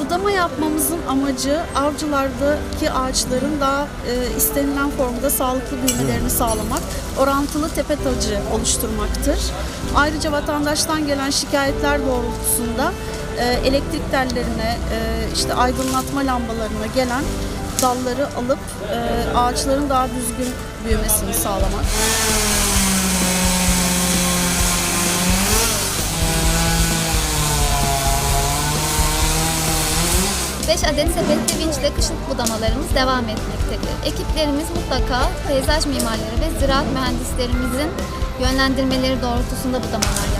Budama yapmamızın amacı avcılardaki ağaçların daha e, istenilen formda sağlıklı büyümelerini sağlamak, orantılı tepe tacı oluşturmaktır. Ayrıca vatandaştan gelen şikayetler doğrultusunda e, elektrik tellerine, e, işte aydınlatma lambalarına gelen dalları alıp e, ağaçların daha düzgün büyümesini sağlamak. 5 adet sepetli vinçle kışlık budamalarımız devam etmektedir. Ekiplerimiz mutlaka peyzaj mimarları ve ziraat mühendislerimizin yönlendirmeleri doğrultusunda budamalar.